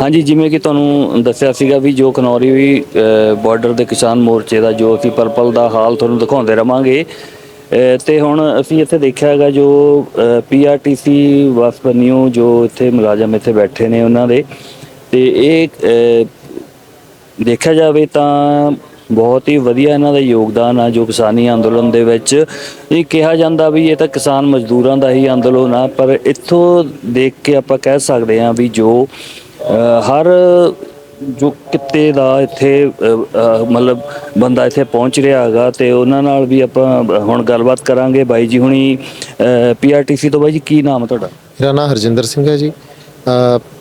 ਹਾਂਜੀ ਜਿਵੇਂ ਕਿ ਤੁਹਾਨੂੰ ਦੱਸਿਆ ਸੀਗਾ ਵੀ ਜੋ ਖਨੌਰੀ ਵੀ ਬਾਰਡਰ ਦੇ ਕਿਸਾਨ ਮੋਰਚੇ ਦਾ ਜੋ ਅਸੀਂ ਪਰਪਲ ਦਾ ਹਾਲ ਤੁਹਾਨੂੰ ਦਿਖਾਉਂਦੇ ਰਵਾਂਗੇ। ਅ, ਤੇ ਹੁਣ ਅਸੀਂ ਇੱਥੇ ਦੇਖਿਆ ਹੈਗਾ ਜੋ ਪੀਆਰਟੀਸੀ ਵਸਪਨੀਓ ਜੋ ਇੱਥੇ ਮੁਲਾਜ਼ਮ ਇੱਥੇ ਬੈਠੇ ਨੇ ਉਹਨਾਂ ਦੇ। ਤੇ ਇਹ ਦੇਖਿਆ ਜਾਵੇ ਤਾਂ ਬਹੁਤ ਹੀ ਵਧੀਆ ਇਹਨਾਂ ਦਾ ਯੋਗਦਾਨ ਆ ਜੋ ਕਿਸਾਨੀ ਅੰਦੋਲਨ ਦੇ ਵਿੱਚ। ਇਹ ਕਿਹਾ ਜਾਂਦਾ ਵੀ ਇਹ ਤਾਂ ਕਿਸਾਨ ਮਜ਼ਦੂਰਾਂ ਦਾ ਹੀ ਅੰਦੋਲਨ ਆ ਪਰ ਇੱਥੋਂ ਦੇਖ ਕੇ ਆਪਾਂ ਕਹਿ ਸਕਦੇ ਹਾਂ ਵੀ ਜੋ ਹਰ ਜੋ ਕਿੱਤੇ ਦਾ ਇੱਥੇ ਮਤਲਬ ਬੰਦਾ ਇੱਥੇ ਪਹੁੰਚ ਰਿਹਾ ਹੈਗਾ ਤੇ ਉਹਨਾਂ ਨਾਲ ਵੀ ਆਪਾਂ ਹੁਣ ਗੱਲਬਾਤ ਕਰਾਂਗੇ। ਬਾਈ ਜੀ ਹੁਣੀ ਪੀਆਰਟੀਸੀ ਤੋਂ। ਬਾਈ ਜੀ ਕੀ ਨਾਮ ਤੁਹਾਡਾ? ਮੇਰਾ ਨਾਮ ਹਰਜਿੰਦਰ ਸਿੰਘ ਹੈ ਜੀ।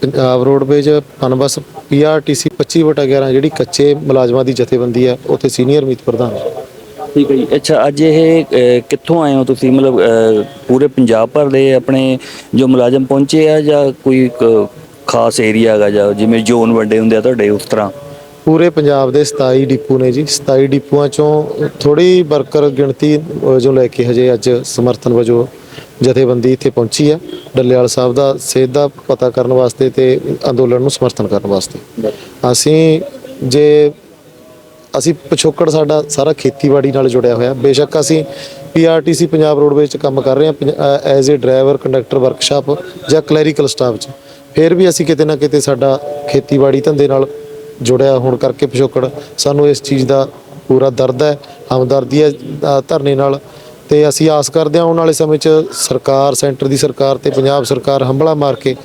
ਪੰਜਾਬ ਰੋਡਵੇਜ ਪਨਬਸ ਪੀਆਰਟੀਸੀ 25/11 ਜਿਹੜੀ ਕੱਚੇ ਮੁਲਾਜ਼ਮਾਂ ਦੀ ਜਥੇਬੰਦੀ ਹੈ ਉੱਥੇ ਸੀਨੀਅਰ ਮੀਤ ਪ੍ਰਧਾਨ ਠੀਕ ਹੈ ਜੀ। ਅੱਛਾ ਅੱਜ ਇਹ ਕਿੱਥੋਂ ਆਏ ਹੋ ਤੁਸੀਂ? ਮਤਲਬ ਪੂਰੇ ਪੰਜਾਬ ਭਰ ਦੇ ਆਪਣੇ ਜੋ ਮੁਲਾਜ਼ਮ ਪਹੁੰਚੇ ਆ ਜਾਂ ਕੋਈ ਖਾਸ ਏਰੀਆ ਹੈਗਾ ਜਾਂ ਜਿਵੇਂ ਜ਼ੋਨ ਵੱਡੇ ਹੁੰਦੇ ਆ ਤੁਹਾਡੇ ਉਸ ਤਰ੍ਹਾਂ? ਪੂਰੇ ਪੰਜਾਬ ਦੇ 27 ਡਿਪੂ ਨੇ ਜੀ। 27 ਡਿਪੂਆਂ ਚੋਂ ਥੋੜੀ ਵਰਕਰ ਗਿਣਤੀ ਵਜੋਂ ਲੈ ਕੇ ਹਜੇ ਅੱਜ ਸਮਰਥਨ ਵਜੋਂ ਜਥੇਬੰਦੀ ਇੱਥੇ ਪਹੁੰਚੀ ਆ। ਡੱਲੇਵਾਲ ਸਾਹਿਬ ਦਾ ਸਿਹਤ ਦਾ ਪਤਾ ਕਰਨ ਵਾਸਤੇ ਤੇ ਅੰਦੋਲਨ ਨੂੰ ਸਮਰਥਨ ਕਰਨ ਵਾਸਤੇ। ਅਸੀਂ ਜੇ ਅਸੀਂ ਪਿਛੋਕੜ ਸਾਡਾ ਸਾਰਾ ਖੇਤੀਬਾੜੀ ਨਾਲ ਜੁੜਿਆ ਹੋਇਆ। ਬੇਸ਼ੱਕ ਅਸੀਂ ਪੀਆਰਟੀਸੀ ਪੰਜਾਬ ਰੋਡਵੇਜ਼ 'ਚ ਕੰਮ ਕਰ ਰਹੇ ਹਾਂ। As a driver conductor workshop ਜਾਂ ਕਲੈਰੀਕਲ ਸਟਾਫ 'ਚ। ਫਿਰ ਵੀ ਅਸੀਂ ਕਿਤੇ ਨਾ ਕਿਤੇ ਸਾਡਾ ਖੇਤੀਬਾੜੀ ਧੰਦੇ ਨਾਲ ਜੁੜਿਆ ਹੋਣ ਕਰਕੇ ਪਿਛੋਕੜ, ਸਾਨੂੰ ਇਸ ਚੀਜ਼ ਦਾ ਪੂਰਾ ਦਰਦ ਹੈ, ਹਮਦਰਦੀ ਹੈ ਧਰਨੇ ਨਾਲ। ਤੇ ਅਸੀਂ ਆਸ ਕਰਦੇ ਹਾਂ ਆਉਣ ਵਾਲੇ ਸਮੇਂ 'ਚ ਸਰਕਾਰ, ਸੈਂਟਰ ਦੀ ਸਰਕਾਰ ਤੇ ਪੰਜਾਬ ਸਰਕਾਰ ਹੰਬਲਾ ਮਾਰ ਕੇ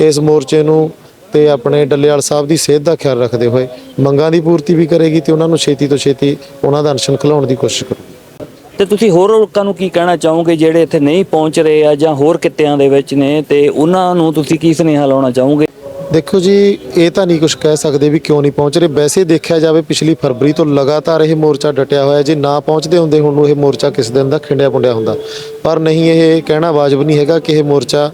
ਇਸ ਮੋਰਚੇ ਨੂੰ ਤੇ ਆਪਣੇ ਡੱਲੇਵਾਲ ਸਾਹਿਬ ਦੀ ਸਿਹਤ ਦਾ ਖਿਆਲ ਰੱਖਦੇ ਹੋਏ ਮੰਗਾਂ ਦੀ ਪੂਰਤੀ ਵੀ ਕਰੇਗੀ ਤੇ ਉਹਨਾਂ ਨੂੰ ਛੇਤੀ ਤੋਂ ਛੇਤੀ ਉਹਨਾਂ ਦਾ ਅਨਸ਼ਨ ਖਿਲਾਉਣ ਦੀ ਕੋਸ਼ਿਸ਼ ਕਰੇਗੀ ਤੇ ਤੁਸੀਂ ਹੋਰ ਲੋਕਾਂ ਨੂੰ ਕੀ ਕਹਿਣਾ ਚਾਹੋਗੇ ਜਿਹੜੇ ਇੱਥੇ ਨਹੀਂ ਪਹੁੰਚ ਰਹੇ ਆ ਜਾਂ ਹੋਰ ਕਿੱਤਿਆਂ ਦੇ ਵਿੱਚ ਨੇ ਤੇ ਉਹਨਾਂ ਨੂੰ ਤੁਸੀਂ ਕੀ ਸੁਨੇਹਾ ਲਾਉਣਾ ਚਾਹੋਗੇ? ਦੇਖੋ ਜੀ, ਇਹ ਤਾਂ ਨਹੀਂ ਕੁਝ ਕਹਿ ਸਕਦੇ ਵੀ ਕਿਉਂ ਨਹੀਂ ਪਹੁੰਚ ਰਹੇ। ਵੈਸੇ ਦੇਖਿਆ ਜਾਵੇ ਪਿਛਲੀ ਫਰਵਰੀ ਤੋਂ ਲਗਾਤਾਰ ਇਹ ਮੋਰਚਾ ਡਟਿਆ ਹੋਇਆ ਜੇ ਨਾ ਪਹੁੰਚਦੇ ਹੁੰਦੇ ਹੁਣ ਇਹ ਮੋਰਚਾ ਕਿਸ ਦਿਨ ਦਾ ਖਿੰਡਿਆ ਪੁੰਡਿਆ ਹੁੰਦਾ। ਪਰ ਨਹੀਂ, ਇਹ ਕਹਿਣਾ ਵਾਜਬ ਨਹੀਂ ਹੈਗਾ ਕਿ ਇਹ ਮੋਰਚਾ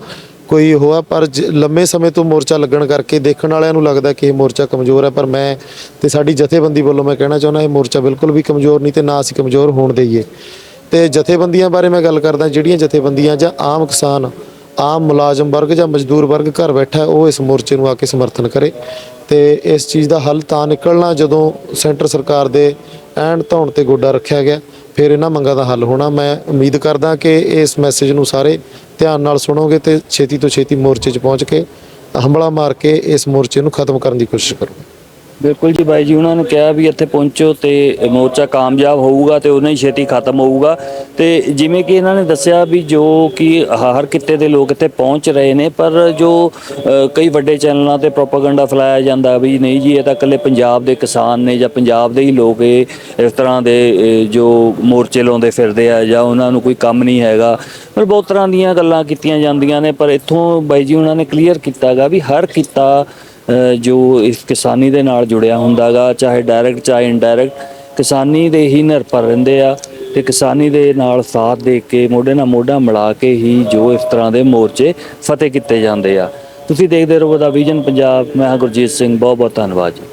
ਕੋਈ ਹੋਆ ਪਰ ਜ- ਲੰਮੇ ਸਮੇਂ ਤੋਂ ਮੋਰਚਾ ਲੱਗਣ ਕਰਕੇ ਦੇਖਣ ਵਾਲਿਆਂ ਨੂੰ ਲੱਗਦਾ ਕਿ ਇਹ ਮੋਰਚਾ ਕਮਜ਼ੋਰ ਹੈ ਪਰ ਮੈਂ ਤੇ ਸਾਡੀ ਜਥੇਬੰਦੀ ਵੱਲੋਂ ਮੈਂ ਕਹਿਣਾ ਚਾਹੁੰਦਾ, ਇਹ ਮੋਰਚਾ ਬਿਲਕੁਲ ਵੀ ਕਮਜ਼ੋਰ ਨਹੀਂ ਤੇ ਨਾ ਅਸੀਂ ਕਮਜ਼ੋਰ ਹੋਣ ਦੇਈਏ। ਤੇ ਜਥੇਬੰਦੀਆਂ ਬਾਰੇ ਮੈਂ ਗੱਲ ਕਰਦਾ, ਜਿਹੜੀਆਂ ਜਥੇਬੰਦੀਆਂ ਜਾਂ ਆਮ ਕਿਸਾਨ, ਆਮ ਮੁਲਾਜ਼ਮ ਵਰਗ ਜਾਂ ਮਜ਼ਦੂਰ ਵਰਗ ਘਰ ਬੈਠਾ ਉਹ ਇਸ ਮੋਰਚੇ ਨੂੰ ਆ ਕੇ ਸਮਰਥਨ ਕਰੇ। ਤੇ ਇਸ ਚੀਜ਼ ਦਾ ਹੱਲ ਤਾਂ ਨਿਕਲਣਾ ਜਦੋਂ ਸੈਂਟਰ ਸਰਕਾਰ ਦੇ ਐਨ ਧੌਣ ਤੇ ਗੋਡਾ ਰੱਖਿਆ ਗਿਆ। ਫਿਰ ਇਹਨਾਂ ਮੰਗਾਂ ਦਾ ਹੱਲ ਹੋਣਾ। ਮੈਂ ਉਮੀਦ ਕਰਦਾ ਕਿ ਇਸ ਮੈਸੇਜ ਨੂੰ ਸਾਰੇ ਧਿਆਨ ਨਾਲ ਸੁਣੋਗੇ ਤੇ ਛੇਤੀ ਤੋਂ ਛੇਤੀ ਮੋਰਚੇ 'ਚ ਪਹੁੰਚ ਕੇ ਹੰਬਲਾ ਮਾਰ ਕੇ ਇਸ ਮੋਰਚੇ ਨੂੰ ਖਤਮ ਕਰਨ ਦੀ ਕੋਸ਼ਿਸ਼ ਕਰੋ ਬਿਲਕੁਲ ਜੀ ਬਾਈ ਜੀ, ਉਹਨਾਂ ਨੇ ਕਿਹਾ ਵੀ ਇੱਥੇ ਪਹੁੰਚੋ ਤੇ ਮੋਰਚਾ ਕਾਮਯਾਬ ਹੋਊਗਾ ਤੇ ਉਹਨਾਂ ਹੀ ਛੇਤੀ ਖਤਮ ਹੋਊਗਾ। ਤੇ ਜਿਵੇਂ ਕਿ ਇਹਨਾਂ ਨੇ ਦੱਸਿਆ ਵੀ ਜੋ ਕਿ ਹਰ ਕਿੱਤੇ ਦੇ ਲੋਕ ਇੱਥੇ ਪਹੁੰਚ ਰਹੇ ਨੇ, ਪਰ ਜੋ ਕਈ ਵੱਡੇ ਚੈਨਲਾਂ ਤੇ ਪ੍ਰੋਪਾਗੈਂਡਾ ਫੈਲਾਇਆ ਜਾਂਦਾ ਵੀ ਨਹੀਂ ਜੀ, ਇਹ ਤਾਂ ਇਕੱਲੇ ਪੰਜਾਬ ਦੇ ਕਿਸਾਨ ਨੇ ਜਾਂ ਪੰਜਾਬ ਦੇ ਹੀ ਲੋਕ ਇਹ, ਇਸ ਤਰ੍ਹਾਂ ਦੇ ਜੋ ਮੋਰਚੇ ਲਾਉਂਦੇ ਫਿਰਦੇ ਆ ਜਾਂ ਉਹਨਾਂ ਨੂੰ ਕੋਈ ਕੰਮ ਨਹੀਂ ਹੈਗਾ। ਪਰ ਬਹੁਤ ਤਰ੍ਹਾਂ ਦੀਆਂ ਗੱਲਾਂ ਕੀਤੀਆਂ ਜਾਂਦੀਆਂ ਨੇ, ਪਰ ਇੱਥੋਂ ਬਾਈ ਜੀ, ਉਹਨਾਂ ਨੇ ਕਲੀਅਰ ਕੀਤਾਗਾ ਵੀ ਹਰ ਕਿੱਤਾ ਜੋ ਇਸ ਕਿਸਾਨੀ ਦੇ ਨਾਲ ਜੁੜਿਆ ਹੁੰਦਾਗਾ, ਚਾਹੇ ਡਾਇਰੈਕਟ ਚਾਹੇ ਇਨਡਾਇਰੈਕਟ ਕਿਸਾਨੀ ਦੇ ਹੀ ਨਿਰਭਰ ਰਹਿੰਦੇ ਆ ਤੇ ਕਿਸਾਨੀ ਦੇ ਨਾਲ ਸਾਥ ਦੇ ਕੇ, ਮੋਢੇ ਨਾਲ ਮੋਢਾ ਮਿਲਾ ਕੇ ਹੀ ਜੋ ਇਸ ਤਰ੍ਹਾਂ ਦੇ ਮੋਰਚੇ ਫਤਿਹ ਕੀਤੇ ਜਾਂਦੇ ਆ। ਤੁਸੀਂ ਦੇਖਦੇ ਰਹੋ ਦਾ ਵਿਜ਼ਨ ਪੰਜਾਬ, ਮੈਂ ਗੁਰਜੀਤ ਸਿੰਘ ਬਹੁਤ ਬਹੁਤ ਧੰਨਵਾਦ ਜੀ।